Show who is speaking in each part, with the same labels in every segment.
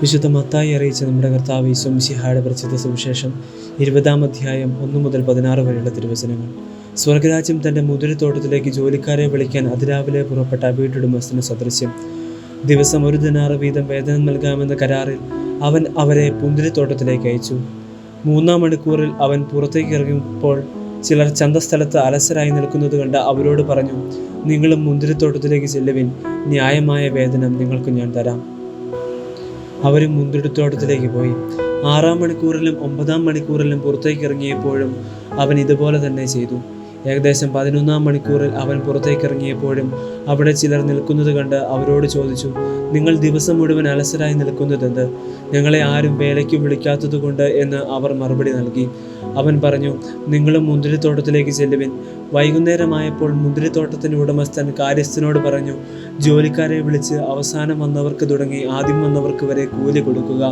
Speaker 1: വിശുദ്ധ മത്തായി അറിയിച്ച നമ്മുടെ കർത്താവ് ഈശ്വംശിഹായുടെ പ്രസിദ്ധ സുവിശേഷം ഇരുപതാം അധ്യായം ഒന്ന് മുതൽ പതിനാറ് വരെയുള്ള തിരുവചനങ്ങൾ. സ്വർഗരാജ്യം തന്റെ മുതിരത്തോട്ടത്തിലേക്ക് ജോലിക്കാരെ വിളിക്കാൻ അതിരാവിലെ പുറപ്പെട്ട വീട്ടുടമസ്ഥന് സദൃശ്യം. ദിവസം ഒരു ദിനാറ് വീതം വേതനം നൽകാമെന്ന കരാറിൽ അവൻ അവരെ പുന്തിരിത്തോട്ടത്തിലേക്ക് അയച്ചു. മൂന്നാം മണിക്കൂറിൽ അവൻ പുറത്തേക്ക് ഇറങ്ങിയപ്പോൾ ചിലർ ചന്തസ്ഥലത്ത് അലസരായി നിൽക്കുന്നത് കണ്ട് അവരോട് പറഞ്ഞു നിങ്ങളും മുന്തിരിത്തോട്ടത്തിലേക്ക് ചെല്ലുവിൻ. ന്യായമായ വേതനം നിങ്ങൾക്ക് ഞാൻ തരാം. അവരും മുന്തിരിത്തോട്ടത്തിലേക്ക് പോയി. ആറാം മണിക്കൂറിലും ഒമ്പതാം മണിക്കൂറിലും പുറത്തേക്ക് ഇറങ്ങിയപ്പോഴും അവൻ ഇതുപോലെ തന്നെ ചെയ്തു. ഏകദേശം പതിനൊന്നാം മണിക്കൂറിൽ അവൻ പുറത്തേക്ക് ഇറങ്ങിയപ്പോഴും അവിടെ ചിലർ നിൽക്കുന്നത് കണ്ട് അവരോട് ചോദിച്ചു നിങ്ങൾ ദിവസം മുഴുവൻ അലസരായി നിൽക്കുന്നതെന്ത്? ഞങ്ങളെ ആരും വേലയ്ക്ക് വിളിക്കാത്തതുകൊണ്ട് എന്ന് അവർ മറുപടി നൽകി. അവൻ പറഞ്ഞു നിങ്ങളും മുന്തിരിത്തോട്ടത്തിലേക്ക് ചെല്ലുവിൻ. വൈകുന്നേരമായപ്പോൾ മുന്തിരിത്തോട്ടത്തിന്റെ ഉടമസ്ഥൻ കാര്യസ്ഥനോട് പറഞ്ഞു ജോലിക്കാരെ വിളിച്ച് അവസാനം വന്നവർക്ക് തുടങ്ങി ആദ്യം വന്നവർക്ക് വരെ കൂലി കൊടുക്കുക.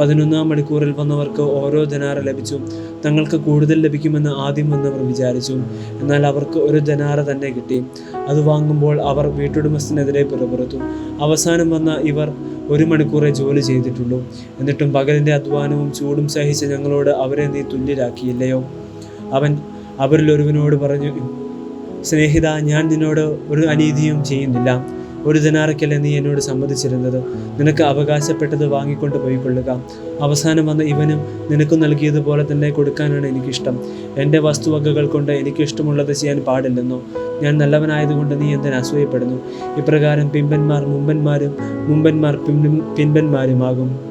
Speaker 1: പതിനൊന്നാം മണിക്കൂറിൽ വന്നവർക്ക് ഓരോ ധനാറ ലഭിച്ചു. തങ്ങൾക്ക് കൂടുതൽ ലഭിക്കുമെന്ന് ആദ്യം വന്നവർ വിചാരിച്ചു. എന്നാൽ അവർക്ക് ഒരു ധനാറ തന്നെ കിട്ടി. അത് വാങ്ങുമ്പോൾ അവർ വീട്ടുടമസ്ഥനെതിരെ പിറപുറത്തു. അവസാനം വന്ന ഇവർ ഒരു മണിക്കൂറേ ജോലി ചെയ്തിട്ടുള്ളൂ. എന്നിട്ടും പകലിന്റെ അധ്വാനവും ചൂടും സഹിച്ച് ഞങ്ങളോട് അവരെ നീ തുല്യരാക്കിയില്ലയോ? അവൻ അവരിൽ ഒരുവനോട് പറഞ്ഞു സ്നേഹിത ഞാൻ നിന്നോട് ഒരു അനീതിയും ചെയ്യുന്നില്ല. ഒരു ദിനാറയ്ക്കല്ല നീ എന്നോട് സമ്മതിച്ചിരുന്നത്? നിനക്ക് അവകാശപ്പെട്ടത് വാങ്ങിക്കൊണ്ട് പോയിക്കൊള്ളുക. അവസാനം വന്ന ഇവനും നിനക്ക് നൽകിയതുപോലെ തന്നെ കൊടുക്കാനാണ് എനിക്കിഷ്ടം. എന്റെ വസ്തുവകകൾ കൊണ്ട് എനിക്കിഷ്ടമുള്ളത് ചെയ്യാൻ പാടില്ലെന്നോ? ഞാൻ നല്ലവനായതുകൊണ്ട് നീ എന്തിനു അസൂയപ്പെടുന്നു? ഇപ്രകാരം പിമ്പന്മാർ മുമ്പന്മാരും മുമ്പന്മാർ പിൻ പിൻപന്മാരുമാകും